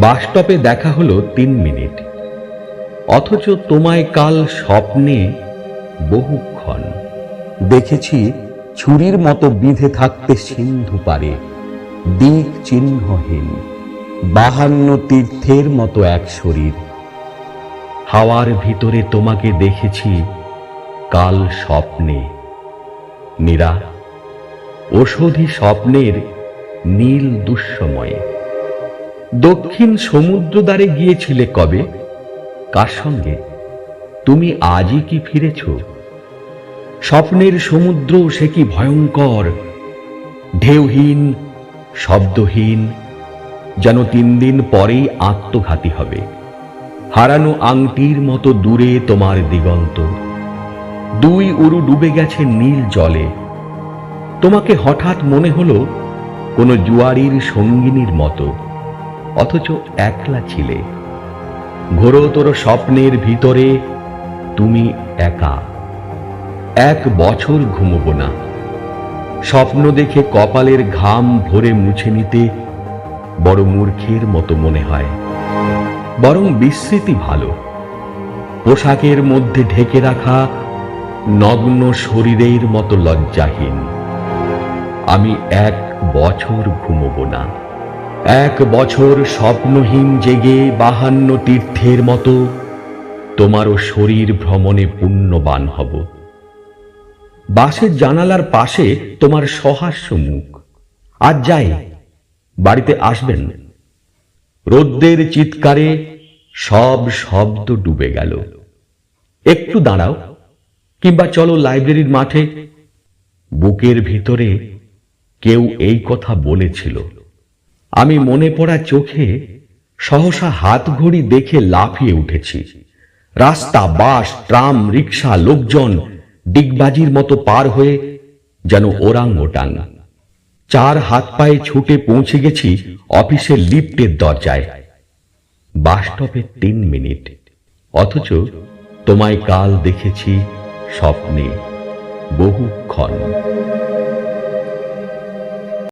বাসস্টপে দেখা হলো তিন মিনিট। অথচ তোমায় কাল স্বপ্নে বহুক্ষণ। দেখেছি ছুরির মতো বিঁধে থাকতে সিন্ধু পারে, দিক চিহ্নহীন, বাহান্ন তীর্থের মতো এক শরীর। হাওয়ার ভিতরে তোমাকে দেখেছি কাল স্বপ্নে। মীরা ওষধি স্বপ্নের নীল দুঃসময়ে। দক্ষিণ সমুদ্র দ্বারে গিয়েছিলে কবে? কার সঙ্গে? তুমি আজই কি ফিরেছ? স্বপ্নের সমুদ্র সে কি ভয়ঙ্কর? ঢেউহীন, শব্দহীন, যেন তিন দিন পরেই আত্মঘাতী হবে। হারানো আংটির মতো দূরে তোমার দিগন্ত। দুই উরু ডুবে গেছে নীল জলে। তোমাকে হঠাৎ মনে হলো কোনো জুয়ারির সঙ্গিনীর মতো। অথচ একলা ছিলে। ঘোরতর স্বপ্নের ভিতরে, তুমি একা। এক বছর ঘুমবো না। স্বপ্ন দেখে কপালের ঘাম ভরে মুছে নিতে বড় মূর্খের মতো মনে হয়। বরং বিস্মৃতি ভালো। পোশাকের মধ্যে ঢেকে রাখা নগ্ন শরীরের মতো লজ্জাহীন। আমি এক বছর ঘুমবো না। এক বছর স্বপ্নহীন জেগে বাহান্ন তীর্থের মতো তোমারও শরীর ভ্রমণে পুণ্যবান হব। বাসের জানালার পাশে তোমার সহাস্য মুখ। আজ যাই, বাড়িতে আসবেন। রোদ্দের চিৎকারে সব শব্দ ডুবে গেল। একটু দাঁড়াও, কিংবা চলো লাইব্রেরির মাঠে। বুকের ভিতরে কেউ এই কথা বলেছিল। আমি মনে পড়া চোখে সহসা হাত ঘড়ি দেখে লাফিয়ে উঠেছি। রাস্তা, বাস, ট্রাম, রিক্সা, লোকজন ডিগবাজির মতো পার হয়ে যেন ওরাং ওটাং চার হাত পায়ে ছুটে পৌঁছে গেছি অফিসের লিফটের দরজায়। বাসস্টপে তিন মিনিট। অথচ তোমায় কাল দেখেছি স্বপ্নে, বহুক্ষণ।